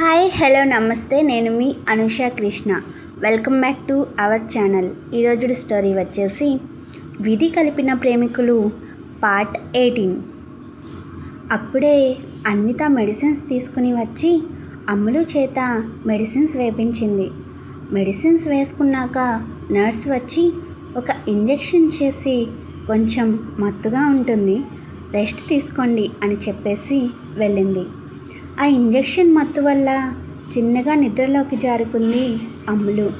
Hi hello నమస్తే. నేను మీ Anusha Krishna. Welcome back to our channel. ఈరోజు స్టోరీ వచ్చేసి విధి కలిపిన ప్రేమికులు పార్ట్ ఎయిటీన్. అప్పుడే అన్విత మెడిసిన్స్ తీసుకుని వచ్చి అమ్ములు చేత మెడిసిన్స్ వేపించింది. మెడిసిన్స్ వేసుకున్నాక నర్స్ వచ్చి ఒక ఇంజెక్షన్ చేసి కొంచెం మత్తుగా ఉంటుంది రెస్ట్ తీసుకోండి అని చెప్పేసి వెళ్ళింది. ఆ ఇంజెక్షన్ మత్తు వల్ల చిన్నగా నిద్రలోకి జారుకుంది అమ్ములు.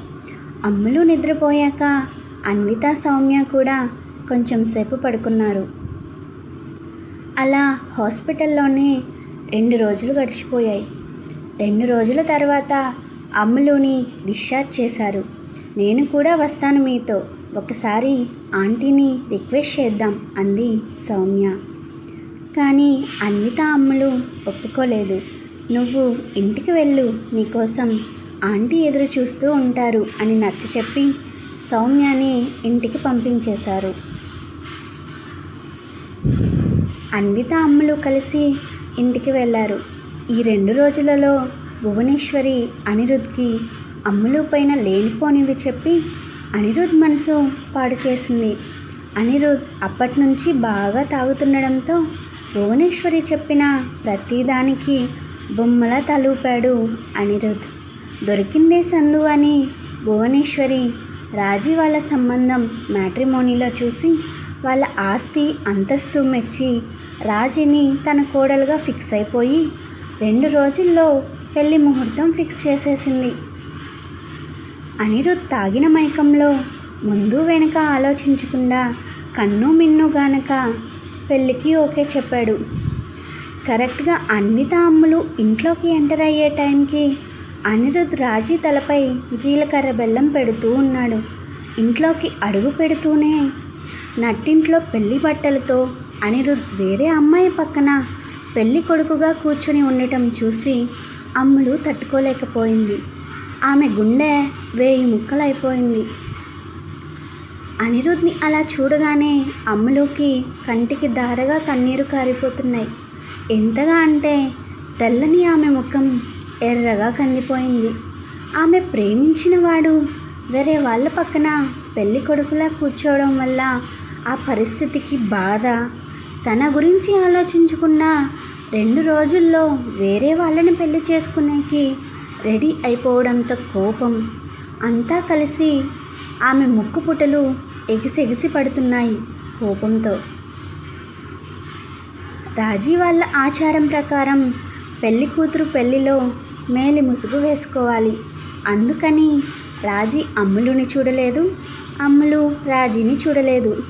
అమ్ములు నిద్రపోయాక అన్విత సౌమ్య కూడా కొంచెం సేపు పడుకున్నారు. అలా హాస్పిటల్లోనే రెండు రోజులు గడిచిపోయాయి. రెండు రోజుల తర్వాత అమ్ములుని డిశ్చార్జ్ చేశారు. నేను కూడా వస్తాను మీతో. ఒకసారి ఆంటీని రిక్వెస్ట్ చేద్దాం అంది సౌమ్య. కానీ అన్విత అమ్మలు ఒప్పుకోలేదు. నువ్వు ఇంటికి వెళ్ళు నీకోసం ఆంటీ ఎదురు చూస్తూ ఉంటారు అని నచ్చ చెప్పి సౌమ్యని ఇంటికి పంపించేశారు. అన్విత అమ్ములు కలిసి ఇంటికి వెళ్ళారు ఈ రెండు రోజులలో భువనేశ్వరి అనిరుద్ధ్కి అమ్ములు పైన లేనిపోనివి చెప్పి అనిరుద్ మనసు పాడు చేసింది అనిరుద్ అప్పటి నుంచి బాగా తాగుతుండడంతో భువనేశ్వరి చెప్పిన ప్రతిదానికి బొమ్మల తలూపాడు అనిరుద్. దొరికిందే సందు అని భువనేశ్వరి రాజీ వాళ్ళ సంబంధం మ్యాట్రిమోనీలో చూసి వాళ్ళ ఆస్తి అంతస్తు మెచ్చి రాజీని తన కోడలుగా ఫిక్స్ అయిపోయి రెండు రోజుల్లో పెళ్ళి ముహూర్తం ఫిక్స్ చేసేసింది. అనిరుద్ తాగిన మైకంలో ముందు వెనుక ఆలోచించకుండా కన్ను మిన్ను గానక పెళ్ళికి ఓకే చెప్పాడు. కరెక్ట్గా అన్ని అమ్ములు ఇంట్లోకి ఎంటర్ అయ్యే టైంకి అనిరుద్ రాజీ తలపై జీలకర్ర బెల్లం పెడుతూ ఉన్నాడు. ఇంట్లోకి అడుగు పెడుతూనే నట్టింట్లో పెళ్ళి బట్టలతో అనిరుద్ వేరే అమ్మాయి పక్కన పెళ్ళి కొడుకుగా కూర్చొని ఉండటం చూసి అమ్ములు తట్టుకోలేకపోయింది. ఆమె గుండె వేయి ముక్కలైపోయింది. అనిరుద్ని అలా చూడగానే అమ్ములోకి కంటికి దారగా కన్నీరు కారిపోతున్నాయి. ఎంతగా అంటే తెల్లని ఆమె ముఖం ఎర్రగా కందిపోయింది. ఆమె ప్రేమించిన వాడు వేరే వాళ్ళ పక్కన పెళ్ళి కొడుకులా కూర్చోవడం వల్ల ఆ పరిస్థితికి బాధ. తన గురించి ఆలోచించుకున్న రెండు రోజుల్లో వేరే వాళ్ళని పెళ్ళి చేసుకునేకి రెడీ అయిపోవడంతో కోపం. అంతా కలిసి ఆమె ముక్కు పుటలు ఎగిసెగిసి పడుతున్నాయి కోపంతో. రాజీ వాళ్ళ ఆచారం ప్రకారం పెళ్ళి కూతురు పెళ్ళిలో మేలి ముసుగు వేసుకోవాలి. అందుకని రాజీ అమ్ములుని చూడలేదు అమ్ములు రాజీని చూడలేదు.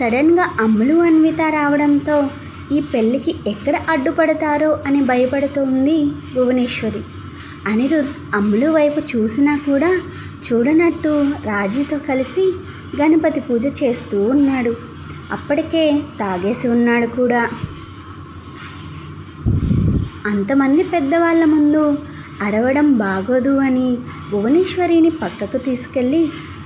సడన్గా అమ్ములు అన్విత రావడంతో ఈ పెళ్ళికి ఎక్కడ అడ్డుపడతారో అని భయపడుతోంది భువనేశ్వరి. అనిరుద్ అమ్ములు వైపు చూసినా కూడా చూడనట్టు రాజీతో కలిసి గణపతి పూజ చేస్తూ ఉన్నాడు. అప్పటికే తాగేసి ఉన్నాడు కూడా. అంతమంది పెద్దవాళ్ళ ముందు అరవడం బాగోదు అని భువనేశ్వరిని పక్కకు తీసుకెళ్ళి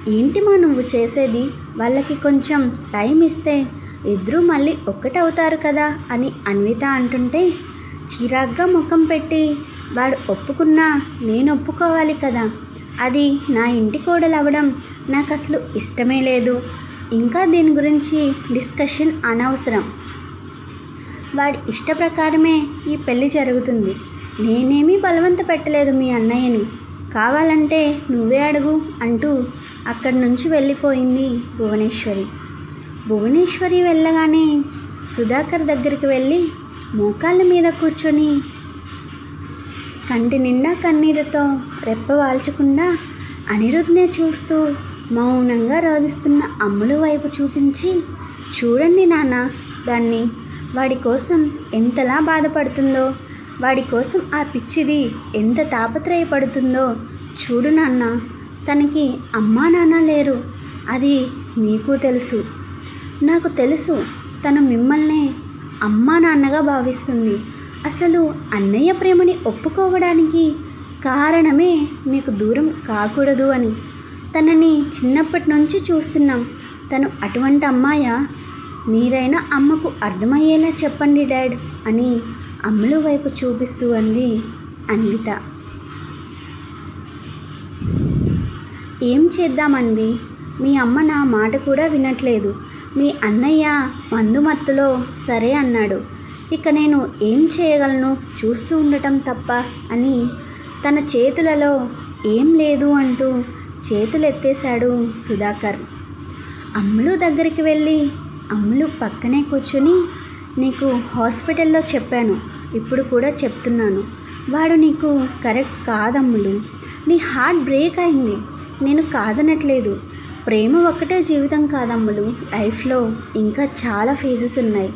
ఏంటి మా నువ్వు చేసేది? వాళ్ళకి కొంచెం టైం ఇస్తే ఇద్దరూ మళ్ళీ ఒక్కటవుతారు కదా అని అన్విత అంటుంటే చిరాగ్గా ముఖం పెట్టి వాడు ఒప్పుకున్నా నేను ఒప్పుకోవాలి కదా. అది నా ఇంటి కోడలు అవ్వడం నాకు అసలు ఇష్టమే లేదు. ఇంకా దీని గురించి డిస్కషన్ అనవసరం. వాడి ఇష్ట ప్రకారమే ఈ పెళ్ళి జరుగుతుంది. నేనేమీ బలవంత పెట్టలేదు మీ అన్నయ్యని. కావాలంటే నువ్వే అడుగు అంటూ అక్కడి నుంచి వెళ్ళిపోయింది భువనేశ్వరి. భువనేశ్వరి వెళ్ళగానే సుధాకర్ దగ్గరికి వెళ్ళి మోకాళ్ళ మీద కూర్చొని కంటి నిండా కన్నీరుతో రెప్ప వాల్చకుండా అనిరుద్ధ్నే చూస్తూ మౌనంగా రోధిస్తున్న అమ్ముల వైపు చూపించి చూడండి నాన్న దాన్ని వాడి కోసం ఎంతలా బాధపడుతుందో వాడి కోసం ఆ పిచ్చిది ఎంత తాపత్రయపడుతుందో చూడు నాన్న తనకి అమ్మా నాన్న లేరు అది మీకు తెలుసు. నాకు తెలుసు తను మిమ్మల్ని అమ్మా నాన్నగా భావిస్తుంది. అసలు అన్నయ్య ప్రేమని ఒప్పుకోవడానికి కారణమే మీకు దూరం కాకూడదు అని. తనని చిన్నప్పటి నుంచి చూస్తున్నాం. తను అటువంటి అమ్మాయా? మీరైనా అమ్మకు అర్థమయ్యేలా చెప్పండి డాడ్ అని అమ్ములు వైపు చూపిస్తూ అంది అన్విత. ఏం చేద్దామండి మీ అమ్మ నా మాట కూడా వినట్లేదు. మీ అన్నయ్య మందుమత్తులో సరే అన్నాడు. ఇక నేను ఏం చేయగలను? చూస్తూ ఉండటం తప్ప అని తన చేతులలో ఏం లేదు అంటూ చేతులెత్తేశాడు సుధాకర్. అమ్ములు దగ్గరికి వెళ్ళి అమ్ములు పక్కనే కూర్చుని నీకు హాస్పిటల్లో చెప్పాను. ఇప్పుడు కూడా చెప్తున్నాను. వాడు నీకు కరెక్ట్ కాదమ్ములు. నీ హార్ట్ బ్రేక్ అయింది. నేను కాదనట్లేదు. ప్రేమ ఒక్కటే జీవితం కాదమ్ములు. లైఫ్లో ఇంకా చాలా ఫేజెస్ ఉన్నాయి.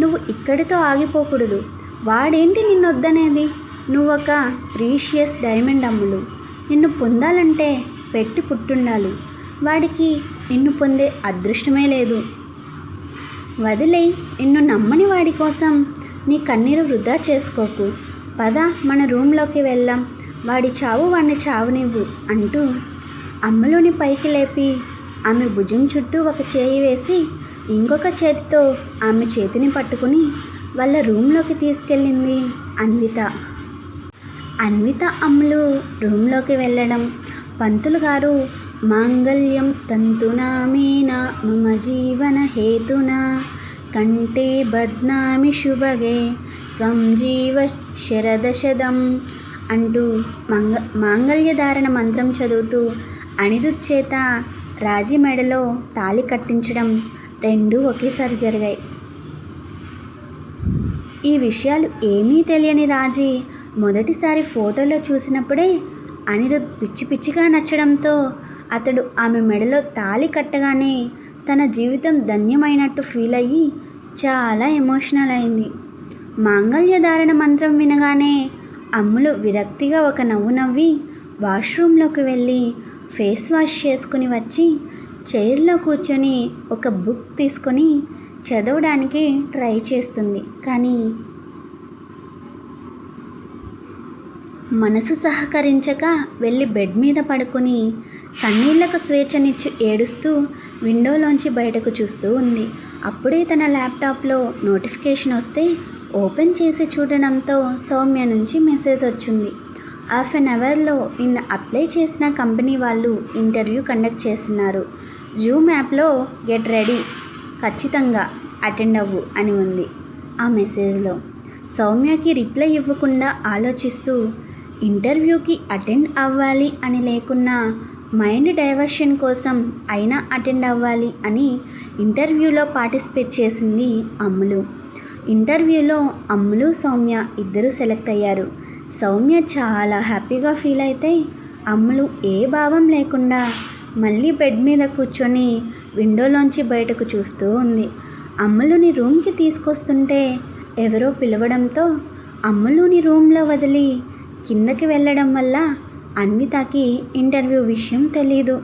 నువ్వు ఇక్కడితో ఆగిపోకూడదు. వాడేంటి నిన్నొద్దనేది? నువ్వు ఒక ప్రీషియస్ డైమండ్ అమ్ములు. నిన్ను పొందాలంటే పెట్టి పుట్టుండాలి. వాడికి నిన్ను పొందే అదృష్టమే లేదు. వదిలే నిన్ను నమ్మని వాడి కోసం నీ కన్నీరు వృధా చేసుకోకు. పద మన రూమ్లోకి వెళ్దాం. వాడి చావు వాడిని చావునివ్వు అంటూ అమ్మలోని పైకి లేపి ఆమె భుజం చుట్టూ ఒక చేయి వేసి ఇంకొక చేతితో ఆమె చేతిని పట్టుకుని వాళ్ళ రూమ్లోకి తీసుకెళ్ళింది అన్విత. అన్విత అమ్ములు రూమ్లోకి వెళ్ళడం. పంతులు గారు మాంగళ్యం తంతునామేనా మమ జీవన హేతున? కంటే బద్నామి శుభగే త్వం జీవ శరదశదం అంటూ మంగ మాంగళ్యధారణ మంత్రం చదువుతూ అనిరుద్ చేత రాజీ మెడలో తాళి కట్టించడం రెండూ ఒకేసారి జరిగాయి. ఈ విషయాలు ఏమీ తెలియని రాజీ మొదటిసారి ఫోటోలో చూసినప్పుడే అనిరుద్ పిచ్చి పిచ్చిగా నచ్చడంతో అతడు ఆమె మెడలో తాళి కట్టగానే తన జీవితం ధన్యమైనట్టు ఫీల్ అయ్యి చాలా ఎమోషనల్ అయింది. మాంగళ్యధారణ మంత్రం వినగానే అమ్ములు విరక్తిగా ఒక నవ్వు నవ్వి వాష్రూమ్లోకి వెళ్ళి ఫేస్ వాష్ చేసుకుని వచ్చి చైర్లో కూర్చొని ఒక బుక్ తీసుకొని చదవడానికి ట్రై చేస్తుంది. కానీ మనసు సహకరించక వెళ్ళి బెడ్ మీద పడుకొని కన్నీళ్ళకు స్వేచ్ఛనిచ్చి ఏడుస్తూ విండోలోంచి బయటకు చూస్తూ ఉంది. అప్పుడే తన ల్యాప్టాప్లో నోటిఫికేషన్ వస్తే ఓపెన్ చేసి చూడడంతో సౌమ్య నుంచి మెసేజ్ వచ్చింది. హాఫ్ అన్ అవర్లో నిన్న అప్లై చేసిన కంపెనీ వాళ్ళు ఇంటర్వ్యూ కండక్ట్ చేస్తున్నారు. జూమ్ యాప్లో గెట్ రెడీ ఖచ్చితంగా అటెండ్ అవ్వు అని ఉంది ఆ మెసేజ్లో. సౌమ్యకి రిప్లై ఇవ్వకుండా ఆలోచిస్తూ ఇంటర్వ్యూకి అటెండ్ అవ్వాలి అని లేకున్నా మైండ్ డైవర్షన్ కోసం అయినా అటెండ్ అవ్వాలి అని ఇంటర్వ్యూలో పార్టిసిపేట్ చేసింది అమ్ములు. ఇంటర్వ్యూలో అమ్ములు సౌమ్య ఇద్దరు సెలెక్ట్ అయ్యారు. సౌమ్య చాలా హ్యాపీగా ఫీల్ అయితే అమ్ములు ఏ భావం లేకుండా మళ్ళీ బెడ్ మీద కూర్చొని విండోలోంచి బయటకు చూస్తూ ఉంది. అమ్ములుని రూమ్కి తీసుకొస్తుంటే ఎవరో పిలవడంతో అమ్ములుని రూమ్లో వదిలి కిందకి వెళ్ళడం వల్ల అన్వితకి ఇంటర్వ్యూ విషయం తెలీదు.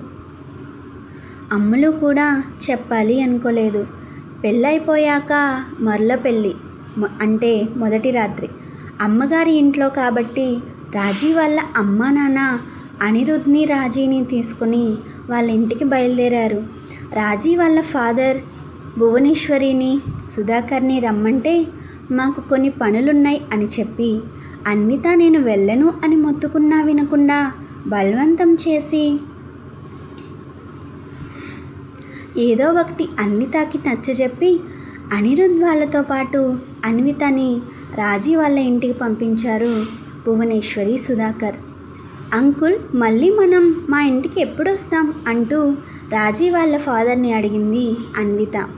అమ్మలు కూడా చెప్పాలి అనుకోలేదు. పెళ్ళైపోయాక మరల పెళ్ళి అంటే మొదటి రాత్రి. అమ్మగారి ఇంట్లో కాబట్టి రాజీ వాళ్ళ అమ్మ నాన్న అనిరుద్ని రాజీని తీసుకుని వాళ్ళ ఇంటికి బయలుదేరారు. రాజీ వాళ్ళ ఫాదర్ భువనేశ్వరిని సుధాకర్ని రమ్మంటే మాకు కొన్ని పనులున్నాయి అని చెప్పి అన్విత నేను వెళ్ళను అని మొత్తుకున్నా వినకుండా బలవంతం చేసి ఏదో ఒకటి అన్వితకి నచ్చజెప్పి అనిరుద్ వాళ్ళతో పాటు అన్వితని రాజీ వాళ్ళ ఇంటికి పంపించారు భువనేశ్వరి సుధాకర్. అంకుల్ మళ్ళీ మనం మా ఇంటికి ఎప్పుడు వస్తాం? అంటూ రాజీ వాళ్ళ ఫాదర్ని అడిగింది అన్విత.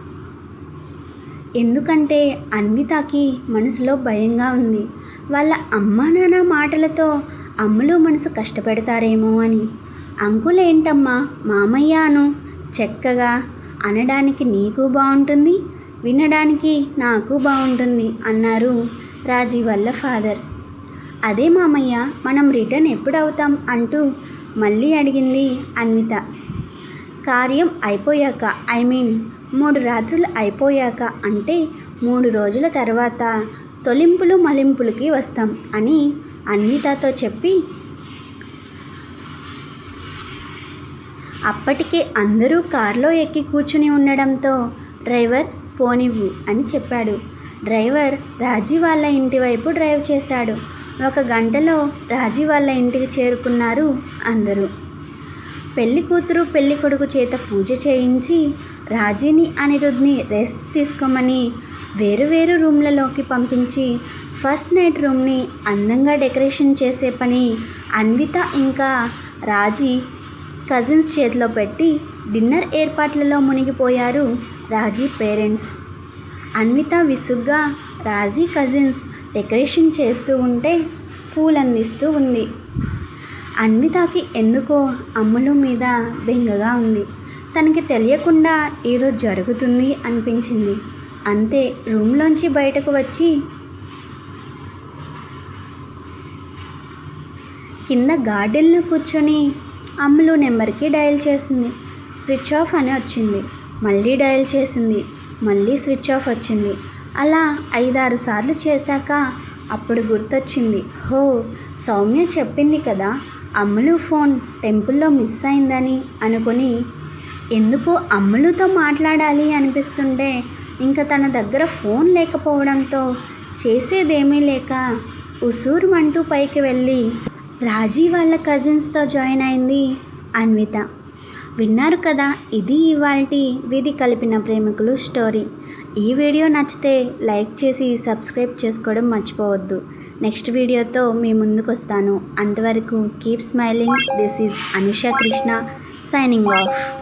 ఎందుకంటే అన్వితకి మనసులో భయంగా ఉంది. వాళ్ళ అమ్మా నాన్న మాటలతో అమ్ములు మనసు కష్టపెడతారేమో అని. అంకుల్ ఏంటమ్మా మామయ్య అను చక్కగా అనడానికి నీకు బాగుంటుంది వినడానికి నాకు బాగుంటుంది అన్నారు రాజీ వాళ్ళ ఫాదర్. అదే మామయ్య మనం రిటర్న్ ఎప్పుడు అవుతాం అంటూ మళ్ళీ అడిగింది అన్విత. కార్యం అయిపోయాక ఐ మీన్ మూడు రాత్రులు అయిపోయాక అంటే మూడు రోజుల తర్వాత తొలింపులు మలింపులకి వస్తాం అని అన్వితతో చెప్పి అప్పటికే అందరూ కారులో ఎక్కి కూర్చుని ఉండడంతో డ్రైవర్ పోనివ్వు అని చెప్పాడు. డ్రైవర్ రాజీ వాళ్ళ ఇంటి వైపు డ్రైవ్ చేశాడు. ఒక గంటలో రాజీ వాళ్ళ ఇంటికి చేరుకున్నారు అందరూ. పెళ్ళి కూతురు పెళ్ళి కొడుకు చేత పూజ చేయించి రాజీని అనిరుద్ని రెస్ట్ తీసుకోమని వేరు వేరు రూమ్లలోకి పంపించి ఫస్ట్ నైట్ రూమ్ని అందంగా డెకరేషన్ చేసే పని అన్విత ఇంకా రాజీ కజిన్స్ చేతిలో పెట్టి డిన్నర్ ఏర్పాట్లలో మునిగిపోయారు రాజీ పేరెంట్స్. అన్విత విసుగ్గా రాజీ కజిన్స్ డెకరేషన్ చేస్తూ ఉంటే పూలందిస్తూ ఉంది. అన్వితకి ఎందుకో అమ్ములు మీద బెంగగా ఉంది. తనకి తెలియకుండా ఏదో జరుగుతుంది అనిపించింది. అంతే రూమ్లోంచి బయటకు వచ్చి కింద గార్డెన్లో కూర్చొని అమ్ములు నెంబర్కి డయల్ చేసింది. స్విచ్ ఆఫ్ అని వచ్చింది. మళ్ళీ డయల్ చేసింది. మళ్ళీ స్విచ్ ఆఫ్ వచ్చింది. అలా ఐదారు సార్లు చేశాక అప్పుడు గుర్తొచ్చింది. హో సౌమ్య చెప్పింది కదా అమ్ములు ఫోన్ టెంపుల్లో మిస్ అయిందని అనుకుని ఎందుకో అమ్ములతో మాట్లాడాలి అనిపిస్తుంటే ఇంకా తన దగ్గర ఫోన్ లేకపోవడంతో చేసేదేమీ లేక ఉసూరుమంటూ పైకి వెళ్ళి రాజీ వాళ్ళ కజిన్స్తో జాయిన్ అయింది అన్విత. విన్నారు కదా ఇది ఇవాల్టి విధి కలిపిన ప్రేమికులు స్టోరీ. ఈ వీడియో నచ్చితే లైక్ చేసి సబ్స్క్రైబ్ చేసుకోవడం మర్చిపోవద్దు. నెక్స్ట్ వీడియోతో మీ ముందుకు వస్తాను అంతవరకు keep smiling. This is Anusha Krishna signing off.